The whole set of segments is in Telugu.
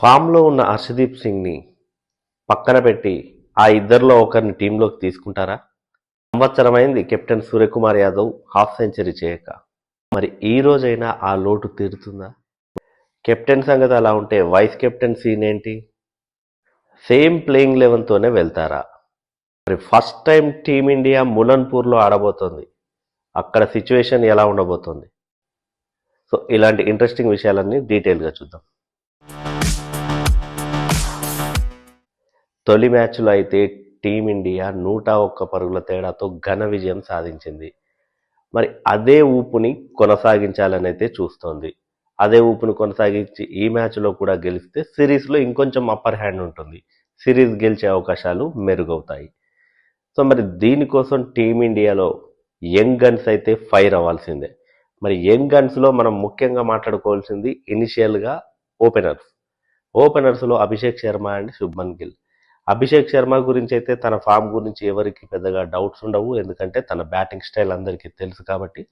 ఫామ్లో ఉన్న హర్షదీప్ సింగ్ని పక్కన పెట్టి ఆ ఇద్దరిలో ఒకరిని టీంలోకి తీసుకుంటారా? సంవత్సరమైంది captain Suryakumar Yadav half century చేయక. మరి ఈ రోజైనా ఆ లోటు తీరుతుందా? కెప్టెన్ సంగతి అలా ఉంటే వైస్ కెప్టెన్ సీన్ ఏంటి? సేమ్ ప్లేయింగ్ లెవెన్తోనే వెళ్తారా? మరి ఫస్ట్ టైం టీమిండియా ములన్పూర్లో ఆడబోతోంది. అక్కడ సిచ్యువేషన్ ఎలా ఉండబోతోంది? సో ఇలాంటి ఇంట్రెస్టింగ్ విషయాలన్నీ డీటెయిల్గా చూద్దాం. తొలి మ్యాచ్లో అయితే టీమిండియా నూట ఒక్క పరుగుల తేడాతో ఘన విజయం సాధించింది. మరి అదే ఊపుని కొనసాగించాలని అయితే చూస్తోంది. అదే ఊపుని కొనసాగించి ఈ మ్యాచ్లో కూడా గెలిస్తే సిరీస్లో ఇంకొంచెం అప్పర్ హ్యాండ్ ఉంటుంది. సిరీస్ గెలిచే అవకాశాలు మెరుగవుతాయి. సో మరి దీనికోసం టీమిండియాలో యంగ్ గన్స్ అయితే ఫైర్ అవ్వాల్సిందే. మరి యంగ్ గన్స్లో మనం ముఖ్యంగా మాట్లాడుకోవాల్సింది ఇనిషియల్గా ఓపెనర్స్. ఓపెనర్స్లో అభిషేక్ శర్మ అండ్ శుభ్మన్ గిల్. అభిషేక్ శర్మ గురించి అయితే తన ఫామ్ గురించి ఎవరికి పెద్దగా డౌట్స్ ఉండవు. ఎందుకంటే తన బ్యాటింగ్ స్టైల్ అందరికీ తెలుసు కాబట్టి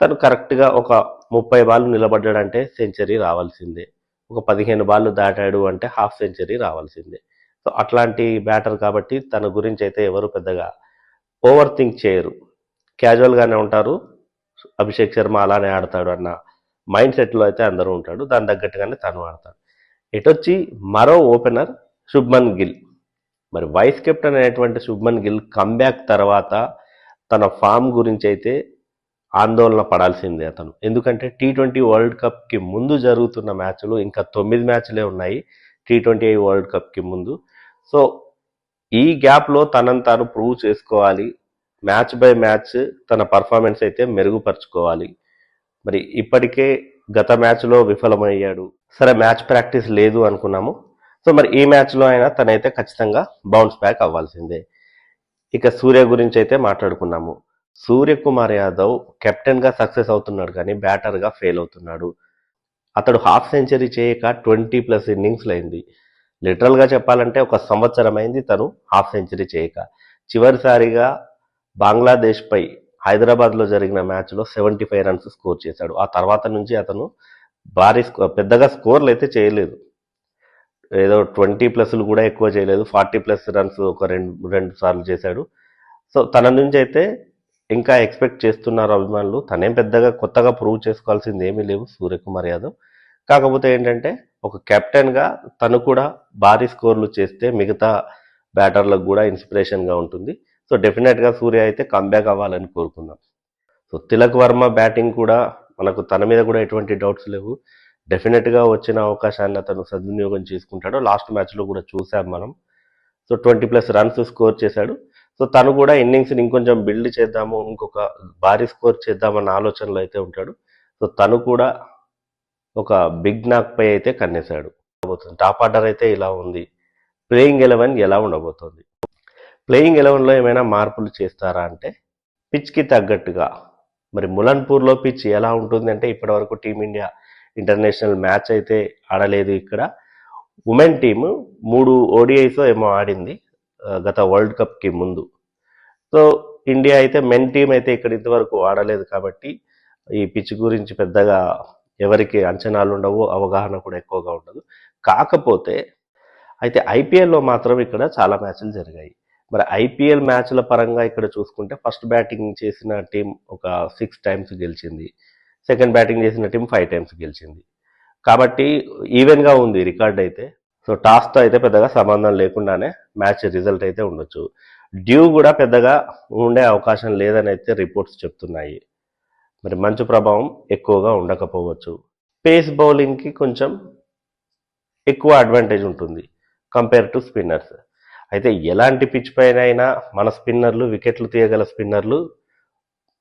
తను కరెక్ట్గా ఒక ముప్పై బాల్ నిలబడ్డాడంటే సెంచరీ రావాల్సిందే. ఒక పదిహేను బాళ్ళు దాటాడు అంటే హాఫ్ సెంచరీ రావాల్సిందే. సో అట్లాంటి బ్యాటర్ కాబట్టి తన గురించి అయితే ఎవరు పెద్దగా ఓవర్ థింక్ చేయరు. క్యాజువల్గానే ఉంటారు. అభిషేక్ శర్మ అలానే ఆడతాడు అన్న మైండ్ సెట్లో అయితే అందరూ ఉంటాడు దాని తగ్గట్టుగానే తను ఆడతాడు. ఎటొచ్చి మరో ఓపెనర్ శుభ్మన్ గిల్. మరి వైస్ కెప్టెన్ అనేటువంటి శుభ్మన్ గిల్ కంబ్యాక్ తర్వాత తన ఫామ్ గురించి అయితే ఆందోళన పడాల్సిందే అతను. ఎందుకంటే టీ ట్వంటీ వరల్డ్ కప్కి ముందు జరుగుతున్న మ్యాచ్లు ఇంకా తొమ్మిది మ్యాచ్లే ఉన్నాయి టీ ట్వంటీ వరల్డ్ కప్కి ముందు. సో ఈ గ్యాప్లో తనను తాను ప్రూవ్ చేసుకోవాలి. మ్యాచ్ బై మ్యాచ్ తన పర్ఫార్మెన్స్ అయితే మెరుగుపరుచుకోవాలి. మరి ఇప్పటికే గత మ్యాచ్లో విఫలమయ్యాడు. సరే మ్యాచ్ ప్రాక్టీస్ లేదు అనుకున్నాము. సో మరి ఈ మ్యాచ్లో అయినా తనైతే ఖచ్చితంగా బౌన్స్ బ్యాక్ అవ్వాల్సిందే. ఇక సూర్య గురించి అయితే మాట్లాడుకున్నాము. సూర్యకుమార్ యాదవ్ కెప్టెన్గా సక్సెస్ అవుతున్నాడు కానీ బ్యాటర్గా ఫెయిల్ అవుతున్నాడు. అతడు హాఫ్ సెంచరీ చేయక ట్వంటీ ప్లస్ ఇన్నింగ్స్లు అయింది. లిటరల్గా చెప్పాలంటే ఒక సంవత్సరం అయింది తను హాఫ్ సెంచరీ చేయక. చివరిసారిగా బంగ్లాదేశ్పై హైదరాబాద్లో జరిగిన మ్యాచ్లో సెవెంటీ ఫైవ్ రన్స్ స్కోర్ చేశాడు. ఆ తర్వాత నుంచి అతను భారీ స్కో పెద్దగా స్కోర్లు అయితే చేయలేదు. ఏదో ట్వంటీ ప్లస్లు కూడా ఎక్కువ చేయలేదు. ఫార్టీ ప్లస్ రన్స్ ఒక రెండు రెండు సార్లు చేశాడు. సో తన నుంచి అయితే ఇంకా ఎక్స్పెక్ట్ చేస్తున్నారు అభిమానులు. తనేం పెద్దగా కొత్తగా ప్రూవ్ చేసుకోవాల్సింది ఏమీ లేవు సూర్యకుమార్ యాదవ్. కాకపోతే ఏంటంటే ఒక కెప్టెన్గా తను కూడా భారీ స్కోర్లు చేస్తే మిగతా బ్యాటర్లకు కూడా ఇన్స్పిరేషన్గా ఉంటుంది. సో డెఫినెట్గా సూర్య అయితే కంబ్యాక్ అవ్వాలని కోరుకుందాం. సో తిలక్ వర్మ బ్యాటింగ్ కూడా మనకు తన మీద కూడా ఎటువంటి డౌట్స్ లేవు. డెఫినెట్గా వచ్చిన అవకాశాన్ని అతను సద్వినియోగం చేసుకుంటాడు లాస్ట్ మ్యాచ్లో కూడా చూసాం మనం. So twenty plus runs score చేశాడు. సో తను కూడా ఇన్నింగ్స్ని ఇంకొంచెం బిల్డ్ చేద్దాము ఇంకొక భారీ స్కోర్ చేద్దామన్న ఆలోచనలో అయితే ఉంటాడు. సో తను కూడా ఒక బిగ్ నాక్ పై అయితే కన్నేశాడు. టాప్ ఆర్డర్ అయితే ఇలా ఉంది. ప్లేయింగ్ ఎలెవెన్ ఎలా ఉండబోతోంది? ప్లేయింగ్ ఎలెవెన్లో ఏమైనా మార్పులు చేస్తారా అంటే పిచ్కి తగ్గట్టుగా. మరి ములన్పూర్లో పిచ్ ఎలా ఉంటుంది అంటే ఇప్పటివరకు టీమిండియా ఇంటర్నేషనల్ మ్యాచ్ అయితే ఆడలేదు ఇక్కడ. ఉమెన్ టీము మూడు ఓడిఐస్ ఏమో ఆడింది గత వరల్డ్ కప్కి ముందు. సో ఇండియా అయితే మెన్ టీం అయితే ఇక్కడ ఇంతవరకు ఆడలేదు కాబట్టి ఈ పిచ్ గురించి పెద్దగా ఎవరికి అంచనాలు ఉండవు అవగాహన కూడా ఎక్కువగా ఉండదు. కాకపోతే అయితే ఐపీఎల్లో మాత్రం ఇక్కడ చాలా మ్యాచ్లు జరిగాయి. మరి ఐపీఎల్ మ్యాచ్ల పరంగా ఇక్కడ చూసుకుంటే ఫస్ట్ బ్యాటింగ్ చేసిన టీం ఒక సిక్స్ టైమ్స్ గెలిచింది. సెకండ్ బ్యాటింగ్ చేసిన టీం ఫైవ్ టైమ్స్ గెలిచింది. కాబట్టి ఈవెన్గా ఉంది రికార్డ్ అయితే. సో టాస్తో అయితే పెద్దగా సంబంధం లేకుండానే మ్యాచ్ రిజల్ట్ అయితే ఉండొచ్చు. డ్యూ కూడా పెద్దగా ఉండే అవకాశం లేదని అయితే రిపోర్ట్స్ చెప్తున్నాయి. మరి మంచు ప్రభావం ఎక్కువగా ఉండకపోవచ్చు. పేస్ బౌలింగ్కి కొంచెం ఎక్కువ అడ్వాంటేజ్ ఉంటుంది కంపేర్ టు స్పిన్నర్స్. అయితే ఎలాంటి పిచ్ పైన అయినా మన స్పిన్నర్లు వికెట్లు తీయగల స్పిన్నర్లు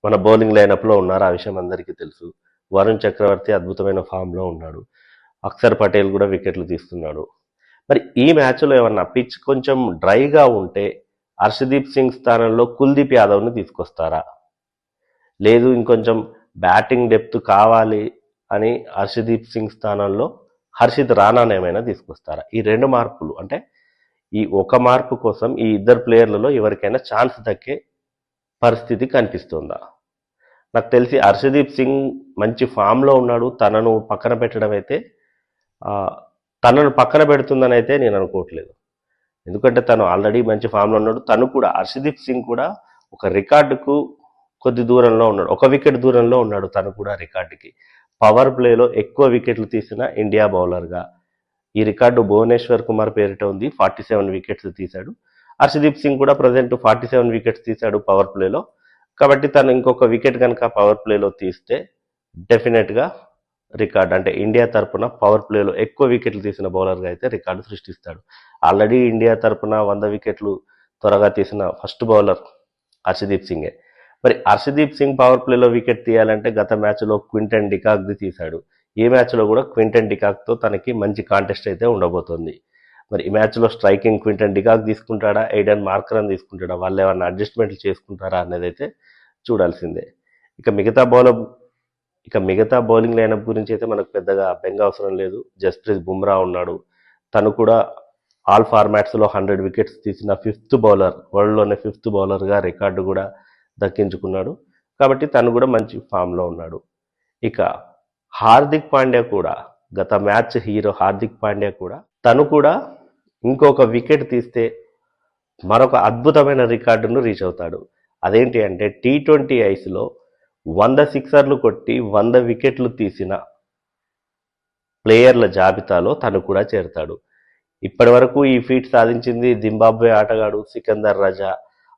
మన బౌలింగ్ లైనప్లో ఉన్నారు? ఆ విషయం అందరికీ తెలుసు. వరుణ్ చక్రవర్తి అద్భుతమైన ఫామ్లో ఉన్నాడు. అక్షర్ పటేల్ కూడా వికెట్లు తీస్తున్నాడు. మరి ఈ మ్యాచ్లో ఏమన్నా పిచ్ కొంచెం డ్రైగా ఉంటే హర్షదీప్ సింగ్ స్థానంలో కుల్దీప్ యాదవ్ని తీసుకొస్తారా? లేదు ఇంకొంచెం బ్యాటింగ్ డెప్త్ కావాలి అని హర్షదీప్ సింగ్ స్థానంలో హర్షిత్ రానాని ఏమైనా తీసుకొస్తారా? ఈ రెండు మార్పులు అంటే ఈ ఒక మార్పు కోసం ఈ ఇద్దరు ప్లేయర్లలో ఎవరికైనా ఛాన్స్ దక్కే పరిస్థితి కనిపిస్తుందా? నాకు తెలిసి హర్షదీప్ సింగ్ మంచి ఫామ్లో ఉన్నాడు. తనను పక్కన పెట్టడం అయితే తనను పక్కన పెడుతుందని అయితే నేను అనుకోవట్లేదు. ఎందుకంటే తను ఆల్రెడీ మంచి ఫామ్లో ఉన్నాడు. తను కూడా హర్షదీప్ సింగ్ కూడా ఒక రికార్డుకు కొద్ది దూరంలో ఉన్నాడు. ఒక వికెట్ దూరంలో ఉన్నాడు తను కూడా రికార్డుకి. పవర్ ప్లేలో ఎక్కువ వికెట్లు తీసిన ఇండియా బౌలర్గా. ఈ రికార్డు భువనేశ్వర్ కుమార్ పేరిట ఉంది. ఫార్టీ సెవెన్ వికెట్స్ తీశాడు. హర్షదీప్ సింగ్ కూడా ప్రజెంట్ ఫార్టీ సెవెన్ వికెట్స్ తీశాడు పవర్ ప్లేలో. కాబట్టి తను ఇంకొక వికెట్ కనుక పవర్ ప్లేలో తీస్తే డెఫినెట్గా రికార్డ్ అంటే ఇండియా తరపున పవర్ ప్లేలో ఎక్కువ వికెట్లు తీసిన బౌలర్గా అయితే రికార్డు సృష్టిస్తాడు. ఆల్రెడీ ఇండియా తరపున వంద వికెట్లు త్వరగా తీసిన ఫస్ట్ బౌలర్ హర్షదీప్ సింగే. మరి హర్షదీప్ సింగ్ పవర్ ప్లేలో వికెట్ తీయాలంటే గత మ్యాచ్లో క్వింటన్ డికాక్ది తీశాడు. ఈ మ్యాచ్లో కూడా క్వింటన్ డికాక్తో తనకి మంచి కాంటెస్ట్ అయితే ఉండబోతోంది. మరి ఈ మ్యాచ్లో స్ట్రైకింగ్ క్వింటన్ డిగాక్ తీసుకుంటాడా ఎయిడన్ మార్కరన్ తీసుకుంటాడా వాళ్ళు ఏమైనా అడ్జస్ట్మెంట్లు చేసుకుంటారా అనేది అయితే చూడాల్సిందే. ఇక మిగతా బౌలర్ ఇక మిగతా బౌలింగ్ లైనప్ గురించి అయితే మనకు పెద్దగా బెంగ అవసరం లేదు. జస్ప్రీత్ బుమ్రా ఉన్నాడు. తను కూడా ఆల్ ఫార్మాట్స్లో హండ్రెడ్ వికెట్స్ తీసిన ఫిఫ్త్ బౌలర్ వరల్డ్లోనే ఫిఫ్త్ బౌలర్గా రికార్డు కూడా దక్కించుకున్నాడు. కాబట్టి తను కూడా మంచి ఫామ్లో ఉన్నాడు. ఇక హార్దిక్ పాండ్యా కూడా గత మ్యాచ్ హీరో హార్దిక్ పాండ్యా కూడా తను కూడా ఇంకొక వికెట్ తీస్తే మరొక అద్భుతమైన రికార్డును రీచ్ అవుతాడు. అదేంటి అంటే టీ ట్వంటీ ఐస్లో వంద సిక్సర్లు కొట్టి వంద వికెట్లు తీసిన ప్లేయర్ల జాబితాలో తను కూడా చేరుతాడు. ఇప్పటి వరకు ఈ ఫీట్ సాధించింది జింబాబ్వే ఆటగాడు సికందర్ రజా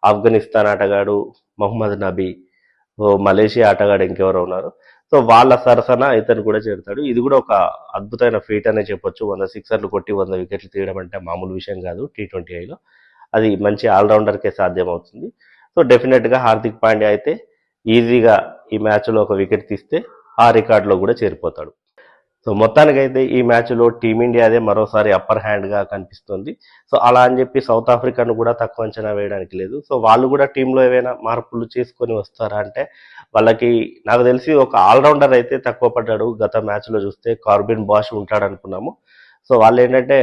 ఆఫ్ఘనిస్తాన్ ఆటగాడు మొహమ్మద్ నబీ మలేషియా ఆటగాడు ఇంకెవరో ఉన్నారు. సో వాళ్ళ సరసన ఇతను కూడా చేరుతాడు. ఇది కూడా ఒక అద్భుతమైన ఫీట్ అనే చెప్పొచ్చు. వంద సిక్సర్లు కొట్టి వంద వికెట్లు తీయడం అంటే మామూలు విషయం కాదు టీ ట్వంటీ ఐలో. అది మంచి ఆల్రౌండర్కే సాధ్యం అవుతుంది సో డెఫినెట్గా హార్దిక్ పాండ్యా అయితే ఈజీగా ఈ మ్యాచ్లో ఒక వికెట్ తీస్తే ఆ రికార్డులో కూడా చేరిపోతాడు. సో మొత్తానికైతే ఈ మ్యాచ్లో టీమిండియాదే మరోసారి అప్పర్ హ్యాండ్గా కనిపిస్తుంది. సో అలా అని చెప్పి సౌత్ ఆఫ్రికాను కూడా తక్కువ అంచనా వేయడానికి లేదు. సో వాళ్ళు కూడా టీంలో ఏవైనా మార్పులు చేసుకొని వస్తారా అంటే వాళ్ళకి నాకు తెలిసి ఒక ఆల్రౌండర్ అయితే తక్కువ పడ్డాడు గత మ్యాచ్లో చూస్తే. కార్బిన్ బాష్ ఉంటాడు అనుకున్నాము. సో వాళ్ళు ఏంటంటే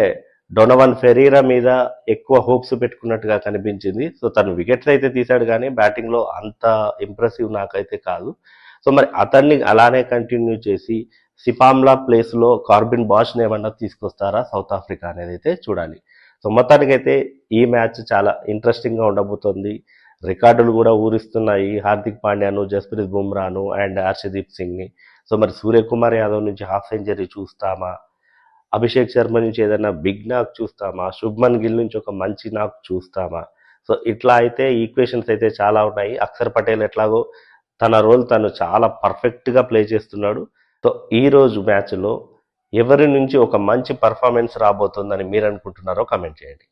డొనవన్ ఫెరీరా మీద ఎక్కువ హోప్స్ పెట్టుకున్నట్టుగా కనిపించింది. సో తను వికెట్స్ అయితే తీశాడు కానీ బ్యాటింగ్లో అంత ఇంప్రెసివ్ నాకైతే కాదు. సో మరి అతన్ని అలానే కంటిన్యూ చేసి సిపామ్లా ప్లేస్లో కార్బిన్ బాష్ని ఏమన్నా తీసుకొస్తారా? సౌత్ ఆఫ్రికా అనేది అయితే చూడాలి. సో మొత్తానికైతే ఈ మ్యాచ్ చాలా ఇంట్రెస్టింగ్గా ఉండబోతోంది. రికార్డులు కూడా ఊరిస్తున్నాయి. హార్దిక్ పాండ్యాను జస్ప్రీత్ బుమ్రాను అండ్ హర్షదీప్ సింగ్ని. సో మరి సూర్యకుమార్ యాదవ్ నుంచి హాఫ్ సెంచరీ చూస్తామా? అభిషేక్ శర్మ నుంచి ఏదైనా బిగ్ నాక్ చూస్తామా? శుభ్మన్ గిల్ నుంచి ఒక మంచి నాక్ చూస్తామా? సో ఇట్లా అయితే ఈక్వేషన్స్ అయితే చాలా ఉన్నాయి. అక్షర్ పటేల్ ఎట్లాగో తన రోల్ తను చాలా పర్ఫెక్ట్గా ప్లే చేస్తున్నాడు. సో ఈ రోజు మ్యాచ్లో ఎవరి నుంచి ఒక మంచి పర్ఫార్మెన్స్ రాబోతుందని మీరు అనుకుంటున్నారో కమెంట్ చేయండి.